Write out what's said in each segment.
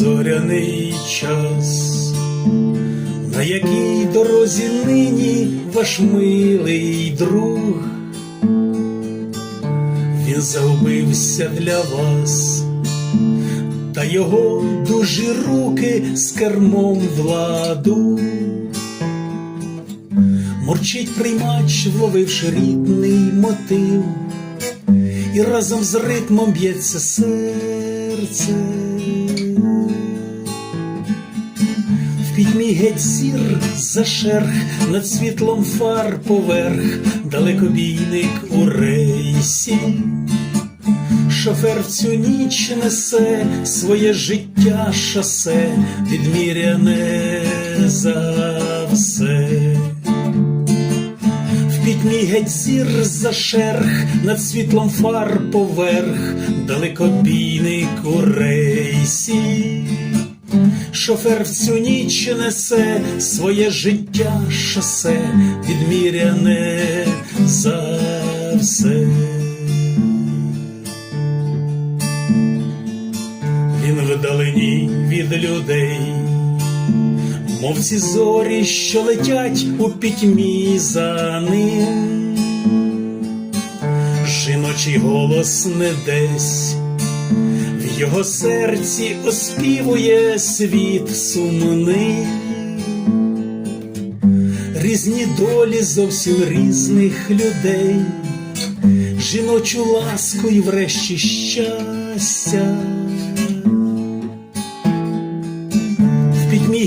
зоряний час, на якій дорозі нині ваш милий друг, він загубився для вас, та його дужі руки з кермом владу. Мурчить приймач, вловивши рідний мотив, і разом з ритмом б'ється серце. Пітьмі геть зір за шерх, над світлом фар поверх, далекобійник у рейсі. Шофер в цю ніч несе своє життя шосе, відміряне за все. Пітьмі геть зір за шерх, над світлом фар поверх, далекобійник у рейсі. Шофер в цю ніч несе своє життя шосе, відміряне за все. Він вдалині від людей, мов ці зорі, що летять у пітьмі за ним. Жіночий голос не десь, його серці оспівує світ сумний. Різні долі зовсім різних людей, жіночу ласку і врешті щастя.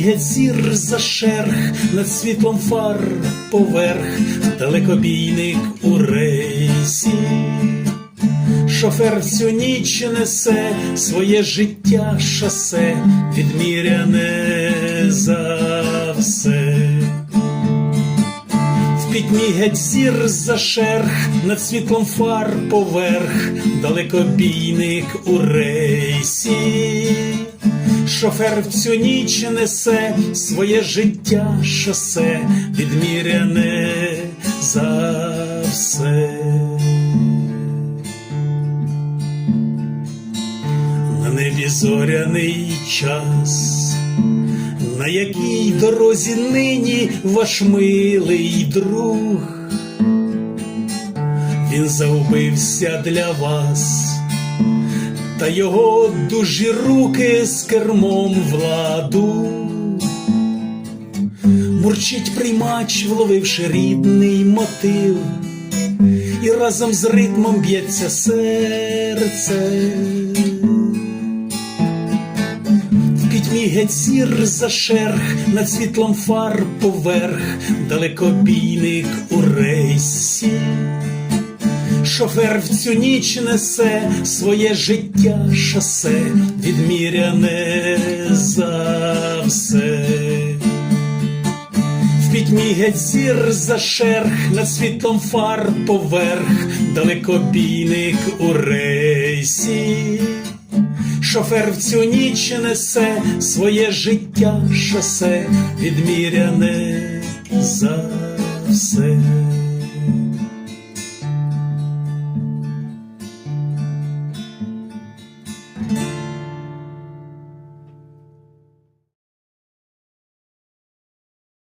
Геть зір за шерх, над світлом фар поверх, далекобійник у рейсі. Шофер всю ніч несе своє життя шосе, відміряне за все. В пітьмі геть зір за шерх, над світлом фар поверх, далекобійник у рейсі. Шофер в цю ніч несе своє життя шосе, відміряне за все. Небі зоряний час, на якій дорозі нині ваш милий друг, він загубився для вас, та його дужі руки з кермом владу. Мурчить приймач, вловивши рідний мотив, і разом з ритмом б'ється серце. Зір за шерх, над світлом фар поверх, далекобійник у рейсі. Шофер в цю ніч несе своє життя шосе, відміряне за все. В пітьмі геть зір за шерх, над світлом фар поверх, далекобійник у рейсі. Шофер в цю ніч несе своє життя шосе, відміряне за все.